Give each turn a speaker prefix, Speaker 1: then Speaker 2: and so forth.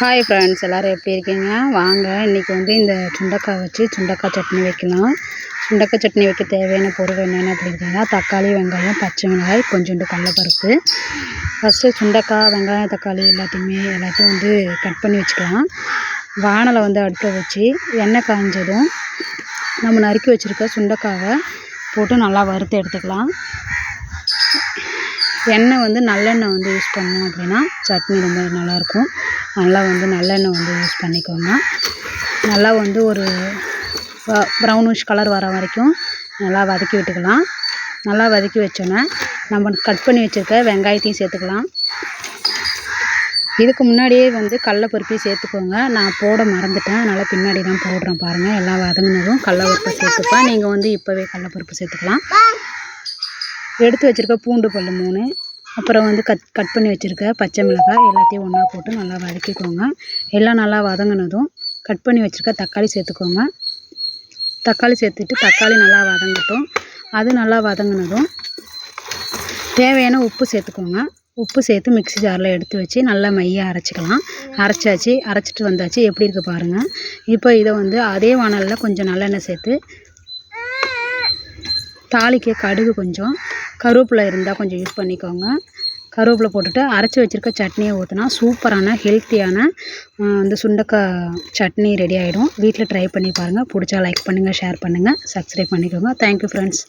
Speaker 1: Hi friends எல்லோரும் எப்படி இருக்கீங்க? வாங்க இன்றைக்கி வந்து இந்த சுண்டக்காய் வச்சு சுண்டக்காய் சட்னி வைக்கலாம். சுண்டக்காய் சட்னி வைக்க தேவையான பொருள் என்னென்ன அப்படின்னா தக்காளி வெங்காயம் பச்சை மிளகாய் கொஞ்சோண்டு கடலப்பருப்பு. ஃபஸ்ட்டு சுண்டக்காய் வெங்காயம் தக்காளி எல்லாத்தையுமே எல்லாத்தையும் வந்து கட் பண்ணி வச்சுக்கலாம். வானலை வந்து அடுக்க வச்சு எண்ணெய் காஞ்சதும் நம்ம நறுக்கி வச்சுருக்க சுண்டக்காவை போட்டு நல்லா வறுத்து எடுத்துக்கலாம். எண்ணெய் வந்து நல்லெண்ணெய் வந்து யூஸ் பண்ணோம் அப்படின்னா சட்னி ரொம்ப நல்லாயிருக்கும். நல்லா வந்து நல்லெண்ணெய் வந்து யூஸ் பண்ணிக்கோங்க. நல்லா வந்து ஒரு ப்ரௌனிஷ் கலர் வர வரைக்கும் நல்லா வதக்கி விட்டுக்கலாம். நல்லா வதக்கி வச்சோன்னே நம்ம கட் பண்ணி வச்சுருக்க வெங்காயத்தையும் சேர்த்துக்கலாம். இதுக்கு முன்னாடியே வந்து கடலப்பருப்பையும் சேர்த்துக்கோங்க. நான் போட மறந்துட்டேன். அதனால் பின்னாடி தான் போடுறேன் பாருங்கள் எல்லாம் வதங்கினதும் கடலப்பருப்பை சேர்த்துப்பேன் நீங்கள் வந்து இப்போவே கடலப்பருப்பு சேர்த்துக்கலாம். எடுத்து வச்சுருக்க பூண்டு பல் மூணு அப்புறம் வந்து கட் கட் பண்ணி வச்சுருக்க பச்சை மிளகாய் எல்லாத்தையும் ஒன்றா போட்டு நல்லா வதக்கிக்கோங்க. எல்லாம் நல்லா வதங்கினதும் கட் பண்ணி வச்சுருக்க தக்காளி சேர்த்துக்கோங்க. தக்காளி சேர்த்துட்டு தக்காளி நல்லா வதங்கட்டும். அது நல்லா வதங்கினதும் தேவையான உப்பு சேர்த்துக்கோங்க. உப்பு சேர்த்து மிக்ஸி ஜாரில் எடுத்து வச்சு நல்லா மையாக அரைச்சிக்கலாம். அரைச்சாச்சு அரைச்சிட்டு வந்தாச்சு. எப்படி இருக்குது பாருங்கள் இப்போ இதை வந்து அதே வானலில் கொஞ்சம் நல்லெண்ணெய் சேர்த்து தாளிக்க கடுகு கொஞ்சம். கருவேப்பிலை இருந்தால் கொஞ்சம் யூஸ் பண்ணிக்கோங்க. கருவேப்பிலை போட்டுட்டு அரைச்சி வச்சுருக்க சட்னியை ஊற்றினா சூப்பரான ஹெல்த்தியான இந்த சுண்டக்காய் சட்னி ரெடி ஆகிடும் வீட்டில் ட்ரை பண்ணி பாருங்கள் பிடிச்சா லைக் பண்ணுங்கள் ஷேர் பண்ணுங்கள் சப்ஸ்கிரைப் பண்ணிக்கோங்க. Thank you friends